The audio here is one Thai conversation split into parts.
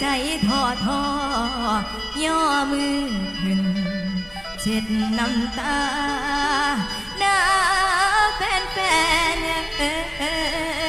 ใจท้อท้อย่อมือขึ้นเช็ดน้ำตาหน้าแฟนแฟนเออ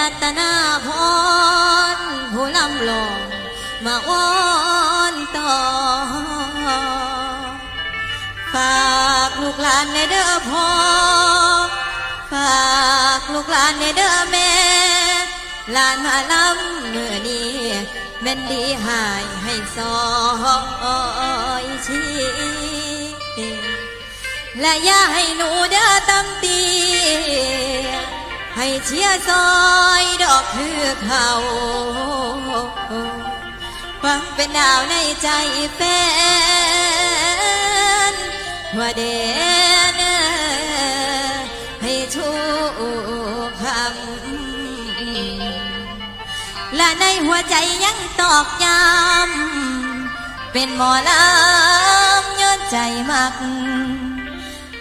รัตนาพรผู้ลำลงมาอ้อนต่อ ฝากลูกหลานในเด้อพ่อ ฝากลูกหลานในเด้อแม่ หลานมาลำเมื่อนี้แม่นดีหายให้ซอยชีและอย่าให้หนูเด้อตำตี ให้เชียร์ซอยดอกคือเขาฟังเป็นดาวในใจแฟนว่าเดนให้ทุกคำและในหัวใจยังตอกย้ำเป็นหมอลำย้อนใจมัก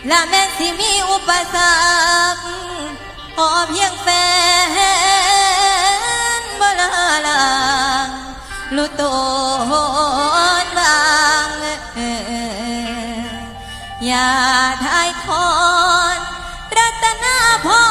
และแม้ที่มีอุปสรรค พอเพียงแฟนบ่ลาลางรู้ตนบางอย่าทายทอนรัตนาพร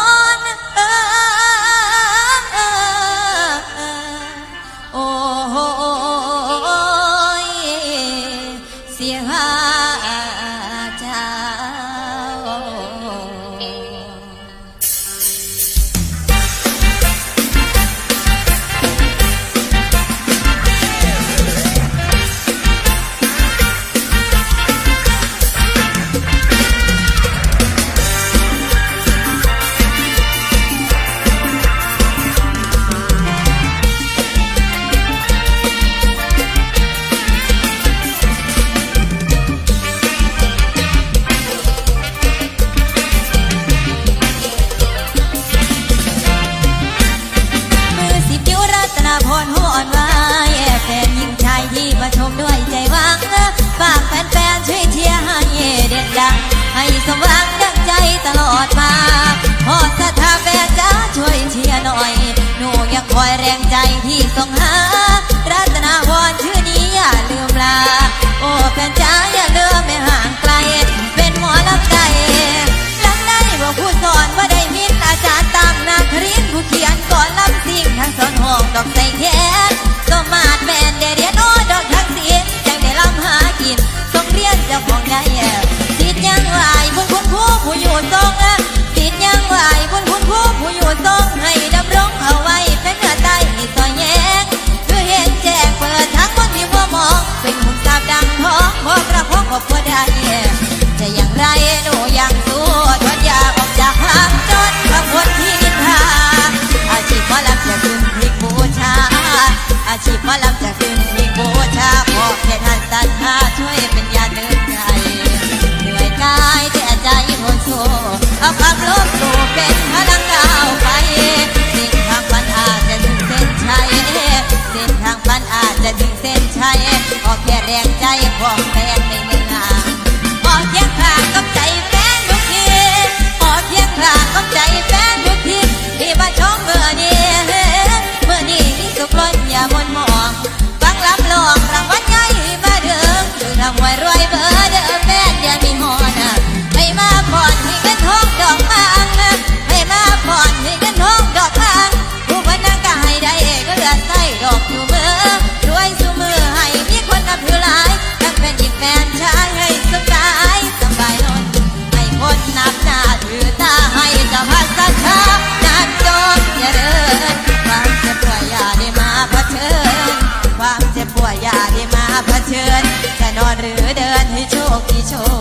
รงใจที่ส่งหา รัตนาพรชื่อนี้อย่าลืมลา โอ้แฟนจ้าอย่าลืมไม่ห่างไกล เป็นหมอลำใจลำได้ว่าผู้สอนว่าได้มิตรอาจารย์ตามนาครินผู้เขียนก่อนลำสิ่งทั้งสอนห้องดอกใส่แขนสมาดแมนได้เรียนโอ้ดอกทั้งศิลป์จังได้ลำหากินต้องเรียนเจ้าของได้สิทธิ์ยังไหวบุญคุณครูผู้อยู่ทรงสิทธิ์ยังไหวบุญคุณครูผู้อยู่ทรง เป็นยาเดินใจเหนื่อยกายแต่ใจทนสู้เอาความโลภสู่เป็นพลังก้าวไปสิ่งทางฝันอาจจะดึงเส้นชัยเส้นทางฝันอาจจะดึงเส้นชัยขอแค่แรง ค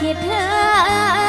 คิดเธอ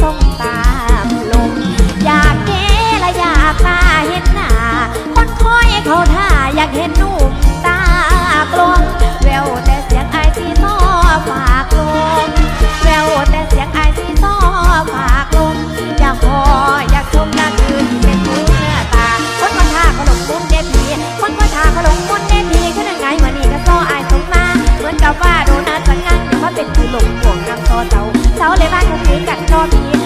ส่งตามลมอยากเกละอยากตาเห็นหน้าคนคอยเขาท่าอยากเห็นหนุ่มตากลมแววแต่เสียงไอที่ต่อฝากลมแววแต่เสียงไอที่ต่อฝากลมอยากพออยากชมอยากคืนเป็นเมื่อตาคนคนท่าเขาหลงปุ้มเดพีคนคนท่าเขาหลงปุ้มเดพีขึ้นยังไงวันี่ก็ซ้อไอสมมาเหมือนกับว่าโดนัทมันงั่งอยู่ว่าเป็นผู้หลงห่วงนำโซเจ้าเจ้าเลยบ้าน นอผี